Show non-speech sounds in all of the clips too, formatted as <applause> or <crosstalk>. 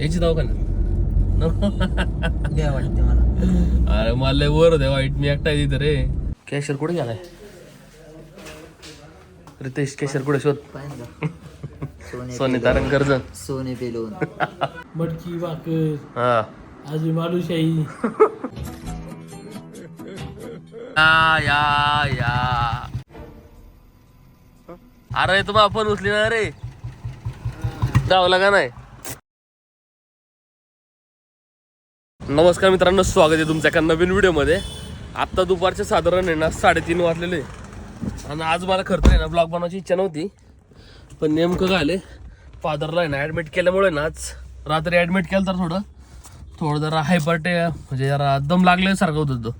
याची दवाखान्यात. द्या वाटते मला. अरे मला लय वर होते वाईट. मी एकटा तिथं रे. कॅशर कुठे गेलाय? रितेश कॅशर कुठे शोध? पाहिजे सोने सोने तारण कर्ज. सोने पेलवून. <laughs> मटकी भाकर हा. आजी मालूशाही. <laughs> या या या. अरे तुम्हाला फोन उचली ना रे. जावला का नाही? नमस्कार मित्रांनो स्वागत आहे तुमच्या एका नवीन व्हिडिओमध्ये. आत्ता दुपारचे साधारण आहे ना साडेतीन वाजलेले आणि आज मला खरं आहे ना ब्लॉग बनवायची इच्छा नव्हती. पण नेमकं काय आले फादरला आहे ना ॲडमिट केल्यामुळे ना आज रात्री ॲडमिट केलं तर थोडं थोडं जरा हायपरटे म्हणजे जरा दम लागल्यासारखं होतं तो.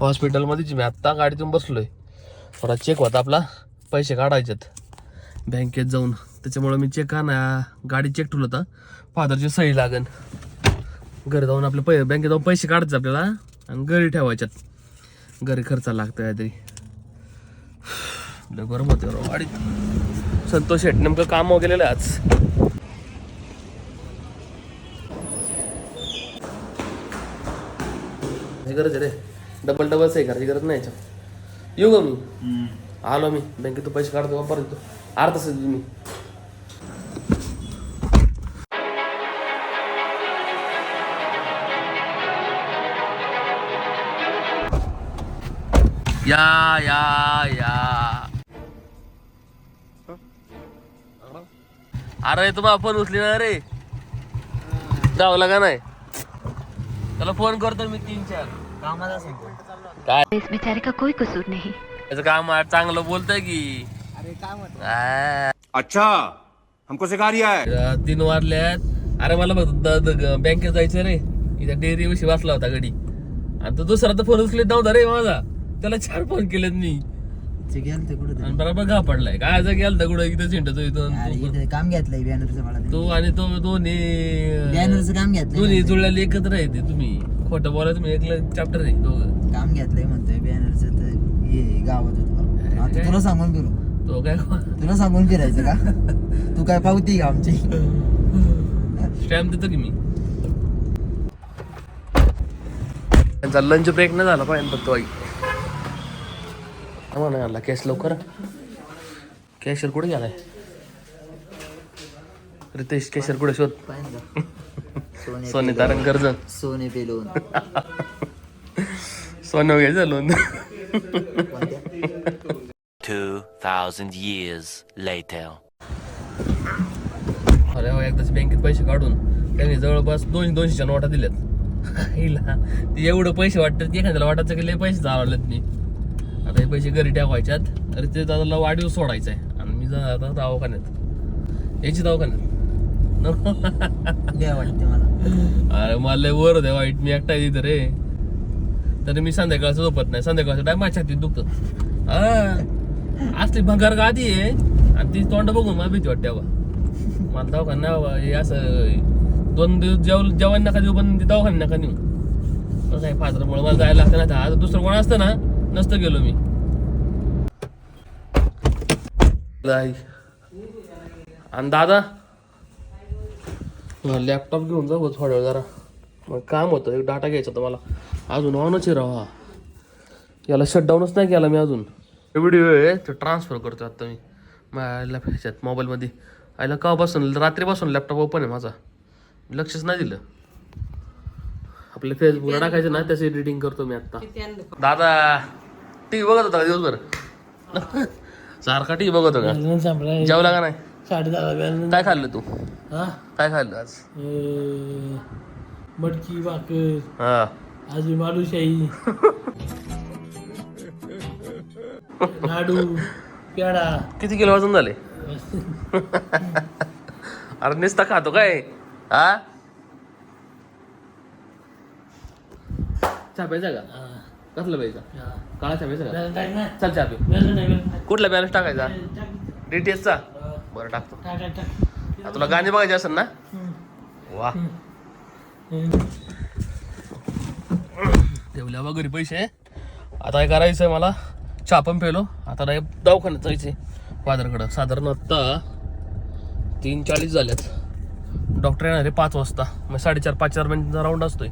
हॉस्पिटलमध्येच मी आत्ता गाडीतून बसलो आहे थोडा चेक होता आपला पैसे काढायचेत. बँकेत जाऊन. त्याच्यामुळं मी चेक आणा गाडी चेक ठेवलं होतं. फादरची सही लागेल घरी जाऊन आपले पै बँकेत जाऊन पैसे काढायचे आपल्याला आणि घरी ठेवायच्यात. घरी खर्चाला लागतं काहीतरी. गरम होते गाडीत. संतोष शेट नेमकं काम आहे आज? गरज आहे रे? डबल डबल सही करायची गरज नाही येऊ का मी? आलो मी. बँकेतून पैसे काढतो वापर देतो अर्धा तास या या या. अरे तुम्हाला फोन उचली ना रे. जावला का नाही. त्याला फोन करतो मी तीन चार. कामाला सांगतो काय? इस बेचारे का कोई कसूर नहीं। त्याचं काम आहे, चांगलं बोलतंय की. अरे काय म्हणतो आ, अच्छा हमको सिखा रिया है. तीन वाजल्यात अरे मला बघ द- द- बँकेत जायचं रे. इथे डेअरी विषयी वाचला होता गडी आणि तो दुसरा तर फोन उचलीत नव्हता रे माझा. त्याला चार फोन केलेत मी. ते गेलं ते कुठं आणि बरोबर घा पडलाय. काय जर गेल तर कुठं इथं इथून इथे काम घेतलंय बॅनरचं मला तो आणि तो दोन्ही बॅनरचं काम घेतलंय दोन्ही. जुळलेले एकत्र आहे ते तुम्ही. खोटं बोला तुम्ही एक चॅप्टर आहे दोघं. काम घेतलंय म्हणतोय बॅनरचं तर हे गावात होतं आता तुला सांगून फिरू. तो काय तुला सांगून फिरायचं का? तू काय पावती का आमची? स्टॅम्प देतो की मी? त्यांचा लंच ब्रेक नाही झाला पाहिजे फक्त आई. नाही आणला कॅश लवकर कॅशर कुठे गेलाय रितेश कॅशर कुठे शोध सोने सोने तारण कर्ज सोने पेलवून सोनं घ्यायचं लोन 2,000 years later. अरे हो एकदाच बँकेत पैसे काढून त्यांनी जवळपास दोनशे दोनशेच्या नोटा दिल्यात. <laughs> हिला ते एवढं पैसे वाटतात की एखाद्याला वाटायचं की लय पैसे चालवलेत मी आता हे पैसे घरी टाकायच्यात अरे ते दादाला वाढीव सोडायचा आहे आणि मी जा- आता दवाखान्यात. याची दवाखान्यात. द्या वाटते मला. अरे मला लय वर होते वाईट. मी एकटा तिथं रे. तरी मी संध्याकाळचं झोपत नाही. संध्याकाळचं टाइम माझ्या छातीत दुखत. हा असली भंगार गादी आहे. आणि ती तोंड बघून मला भीती वाटते बाबा. मला दवाखाना नाही बाबा. हे असं दोन दिवस जेव जेवण नका देऊ पण ते दवाखाना नका नेऊ. आहे फादरमुळे. मला जायला लागतं ना आता दुसरं कोण असतं ना नसतं गेलो मी. आणि दादा? लॅपटॉप घेऊन जाऊ थोड्या वेळ जरा. मग काम होतं एक डाटा घ्यायचा होता मला. अजून ऑनच आहे राहा याला शटडाऊनच नाही केला मी अजून. व्हिडिओ आहे तो ट्रान्सफर करतो आता मी. माझ्या ह्याच्यात मोबाईलमध्ये आयला केव्हापासून रात्रीपासून लॅपटॉप ओपन आहे माझा. लक्षच नाही दिलं. आपल्या फेसबुकला टाकायचं ना त्याचं एडिटिंग करतो मी आता दादा टी व्ही बघत होता का दिवसभर? सारखा टी व्ही बघत होता जेवला का नाही? साडे दहा काय खाल्लं तू? हा? काय खाल्लं आज? मटकी भाकर. हा. आजी मालूशाही. लाडू पेडा किती किलो वजन झाले? अरे नुसता खातो काय? हा? चहा प्यायचा का? कसला प्यायचा? काळा चहा प्यायचा का? चल चहा पिऊ. कुठला बॅलन्स टाकायचा? टाक. डीटीएसचा बरं टाकतो. आता तुला गाणी बघायचे असेल ना? वा. ठेवल्या बा घरी पैसे. आता काय करायचंय मला. चहा पण पेलो आता नाही दवाखान्यात जायचंय. फादरकडं. साधारण आत्ता तीन चाळीस झाल्यात. डॉक्टर येणार आहे पाच वाजता. मग साडेचार पाच चार मिनिटचा राऊंड असतोय.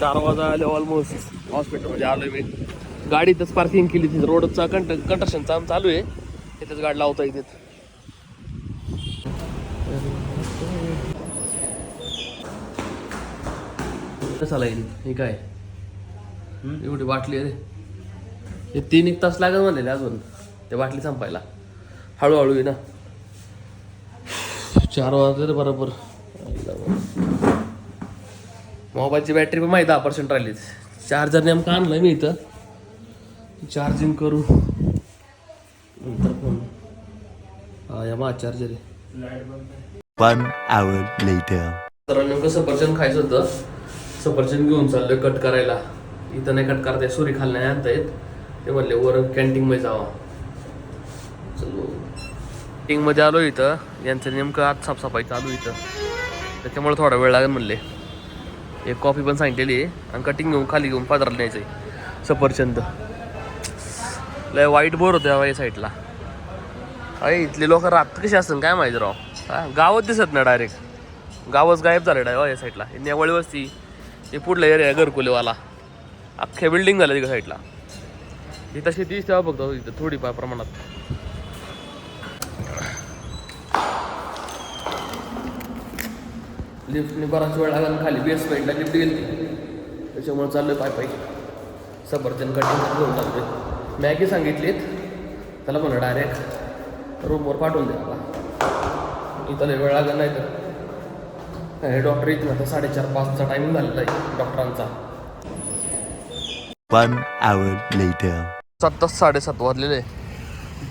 चार वाजा आले ऑलमोस्ट हॉस्पिटलमध्ये आलोय मी. गाडीतच पार्किंग केली तिथे. रोडचा कंट कंट्रक्शन काम चालू आहे. तिथेच गाडी लावता येते कसाला येईल हे काय? एवढी बाटली आहे रे. हे तीन एक तास लागत म्हणलेले अजून. ते बाटली संपायला. हळूहळू आहे ना. चार वाजले बरोबर. मोबाईलची बॅटरी पण माहिती दहा पर्सेंट राहिली. चार्जर नेमकं आणलं मी इथं. चार्जिंग करू. नंतर फोन. हा या मा चार्जर. तर नेमकं सफरचंद खायचं होतं. सफरचंद घेऊन चाललोय कट करायला. इथं नाही कट करता येत सुरी खाली नाही आणता येत ते म्हणले वर कॅन्टीन मध्ये जावा. चलो. कॅन्टीन मध्ये आलो इथं. यांचं नेमकं आज साफसफाई चालू इथं. त्याच्यामुळे थोडा वेळ लागेल म्हणले. एक कॉफी पण सांगितलेली आहे. आणि कटिंग घेऊन खाली घेऊन पात्राला न्यायचं आहे सफरचंद. लय वाईट बोर होतं या साईडला अरे इथले लोक रात कशी असतात काय माहिती राव. हा, गावच दिसत नाही डायरेक्ट गावच गायब झालं डाय हो या साईडला नेवळी वस्ती हे पुढलं एरिया घरकुलेवाला. अख्ख्या बिल्डिंग झाल्या तिकडे साईडला इथं शेती तेव्हा बघतो इथं थोडीफार प्रमाणात. लिफ्टने बराच वेळ लागला खाली बेसमेंटला लिफ्ट गेली. त्याच्यामुळे चाललोय पाय पाय. सफरचंद कटिंग घेऊन चाललोय. मॅगी सांगितलीत त्याला म्हणा डायरेक्ट रूमवर पाठवून द्या मला इथं वेळ लागला नाही तर. हे डॉक्टर इथं आता साडेचार पाचचा टायमिंग झालेला आहे डॉक्टरांचा One hour later. सात तास साडेसात वाजलेले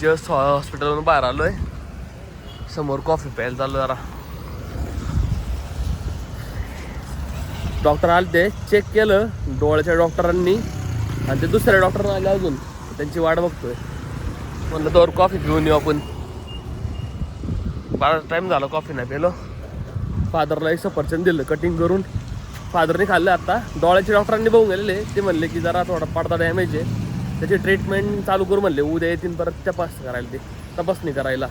जस्ट हॉस्पिटलमधून बाहेर आलोय. समोर कॉफी प्यायला चाललो जरा. डॉक्टर आले ते चेक केलं डोळ्याच्या डॉक्टरांनी आणि ते दुसऱ्या डॉक्टरनं आले अजून. त्यांची वाट बघतोय. म्हणलं दोर कॉफी घेऊन येऊ आपण. बारा टाईम झाला कॉफी नाही पेलो. फादरला एक सफरचंद दिलं कटिंग करून. फादरने खाल्लं आता. डोळ्याच्या डॉक्टरांनी बघून गेलेले. ते म्हणले की जरा थोडा पडदा डॅमेज आहे. त्याची ट्रीटमेंट चालू करू म्हणले उद्या येतील परत तपास करायला ते. तपासणी करायला.